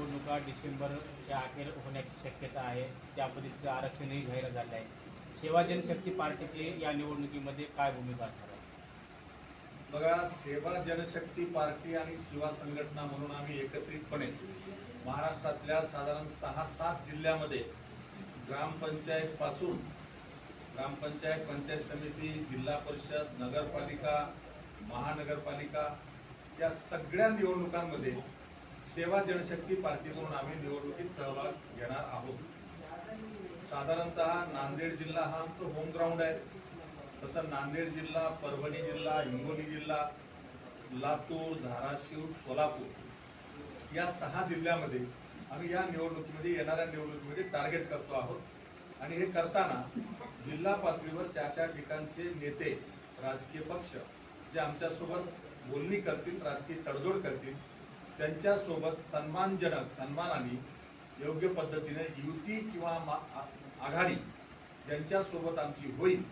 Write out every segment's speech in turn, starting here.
निवडणुका डिसेंबरच्या अखेर होण्याची शक्यता आहे. त्या पद्धतीचं आरक्षणही जाहीर झालं आहे. सेवा जनशक्ती पार्टीची या निवडणुकीमध्ये काय भूमिका असणार आहे? बघा सेवा जनशक्ती पार्टी आणि शिवा संघटना म्हणून आम्ही एकत्रितपणे महाराष्ट्रातल्या साधारण सहा सात जिल्ह्यामध्ये ग्रामपंचायतपासून ग्रामपंचायत पंचायत समिती जिल्हा परिषद नगरपालिका महानगरपालिका या सगळ्या निवडणुकांमध्ये सेवा जनशक्ती पार्टी म्हणून आम्ही निवडणुकीत सहभाग घेणार आहोत. साधारणतः नांदेड जिल्हा हा आमचं होम ग्राउंड आहे. तसं नांदेड जिल्हा परभणी जिल्हा हिंगोली जिल्हा लातूर धाराशिव सोलापूर या सहा जिल्ह्यामध्ये आम्ही या निवडणुकीमध्ये येणाऱ्या निवडणुकीमध्ये टार्गेट करतो आहोत. आणि हे करताना जिल्हा पातळीवर त्या त्या ठिकाणचे नेते राजकीय पक्ष जे आमच्यासोबत बोलणी करतील राजकीय तडजोड करतील त्यांच्यासोबत सन्मानजनक सन्मानाने योग्य पद्धतीने युती किंवा आघाडी ज्यांच्यासोबत आमची होईल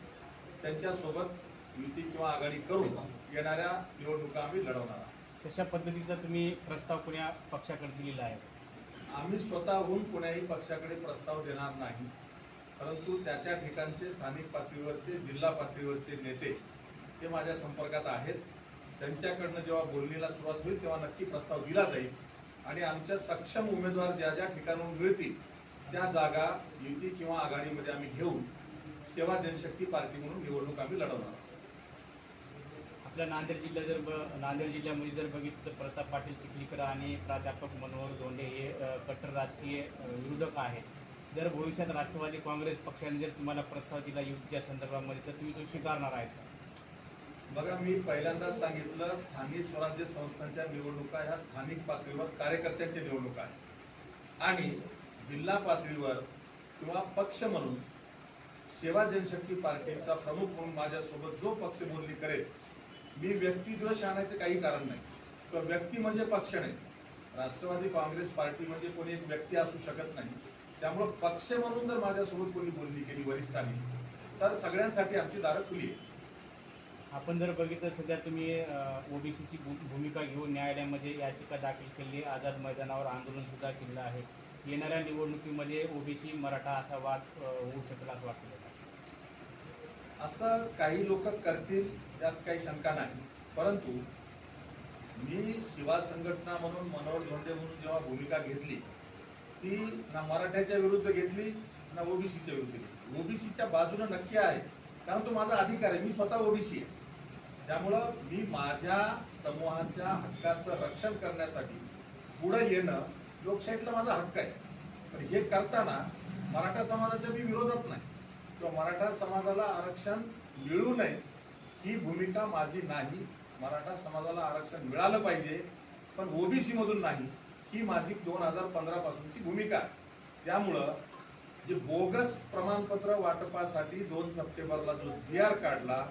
त्यांच्यासोबत युती किंवा आघाडी करून येणाऱ्या निवडणुका आम्ही लढवणार आहोत. कशा पद्धतीचा तुम्ही प्रस्ताव कुण्या पक्षाकडे दिलेला आहे? आम्ही स्वतःहून कुणाही पक्षाकडे प्रस्ताव देणार नाही परंतु त्या त्या ठिकाणचे स्थानिक पातळीवरचे जिल्हा पातळीवरचे नेते ते माझ्या संपर्कात आहेत. त्यांच्याकडनं जेव्हा बोलणीला सुरुवात होईल तेव्हा नक्की प्रस्ताव दिला जाईल. आणि आमच्या सक्षम उमेदवार ज्या ज्या ठिकाणाहून मिळतील त्या जागा युती किंवा आघाडीमध्ये आम्ही घेऊन सेवा जनशक्ती पार्टी म्हणून निवडणूक आम्ही लढवणार आहोत. आपल्या नांदेड जिल्ह्यात जर नांदेड जिल्ह्यामध्ये जर बघितलं तर प्रताप पाटील चिखलीकर आणि प्राध्यापक मनोहर धोंडे हे कट्टर राजकीय विरोधक आहेत. जर भविष्यात राष्ट्रवादी काँग्रेस पक्षाने जर तुम्हाला प्रस्ताव दिला युतीच्या संदर्भामध्ये तर तुम्ही तो स्वीकारणार आहेत का? बघा मी पहिल्यांदाच सांगितलं स्थानिक स्वराज्य संस्थांच्या निवडणुका ह्या स्थानिक पातळीवर कार्यकर्त्यांच्या निवडणुका आहेत. आणि जिल्हा पातळीवर किंवा पक्ष म्हणून सेवा जनशक्ती पार्टीचा प्रमुख म्हणून माझ्यासोबत जो पक्ष बोलणी करेल मी व्यक्तिद्वेष आणायचं काही कारण नाही. किंवा व्यक्ती म्हणजे पक्ष नाही. राष्ट्रवादी काँग्रेस पार्टी म्हणजे कोणी एक व्यक्ती असू शकत नाही. त्यामुळं पक्ष म्हणून जर माझ्यासोबत कोणी बोलणी केली वरिष्ठांनी तर सगळ्यांसाठी आमची दारं खुली आहे आपण जर बघितलं सध्या तुम्ही ओबीसीची भूमिका घेऊन न्यायालयामध्ये याचिका दाखल केली आझाद मैदानावर आंदोलन सुद्धा केलं आहे. येणाऱ्या निवडणुकीमध्ये ओबीसी मराठा असा वाद होऊ शकेल असं वाटतं असं काही लोक करतील त्यात काही शंका नाही. परंतु मी शिवा संघटना म्हणून मनोहर धोंडे म्हणून जेव्हा भूमिका घेतली ती ना मराठ्याच्या विरुद्ध घेतली ना ओबीसीच्या विरुद्ध घेतली. ओबीसीच्या बाजूने नक्की आहे. कारण तो माझा अधिकार आहे. मी स्वतः ओबीसी आहे. त्यामुळं मी माझ्या समूहाच्या हक्काचं रक्षण करण्यासाठी पुढं येणं लोकशाहीतला माझा हक्क आहे. पण हे करताना मराठा समाजाच्या मी विरोधात नाही. किंवा मराठा समाजाला आरक्षण मिळू नये ही भूमिका माझी नाही. मराठा समाजाला आरक्षण मिळालं पाहिजे पण ओबीसीमधून नाही ही माझी दोन हजार पंधरापासूनची भूमिका आहे. त्यामुळं जे बोगस प्रमाणपत्र वाटपासाठी दोन सप्टेंबरला जो जी आर काढला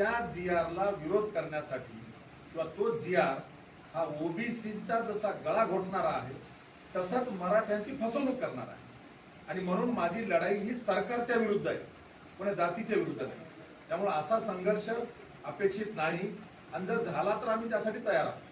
त्या जी आरला विरोध करण्यासाठी किंवा तो जी आर हा ओबीसीचा जसा गळा घोटणारा आहे तसाच मराठ्यांची फसवणूक करणार आहे. आणि म्हणून माझी लढाई ही सरकारच्या विरुद्ध आहे पण जातीच्या विरुद्ध नाही. त्यामुळे असा संघर्ष अपेक्षित नाही. आणि जर झाला तर आम्ही त्यासाठी तयार आहोत.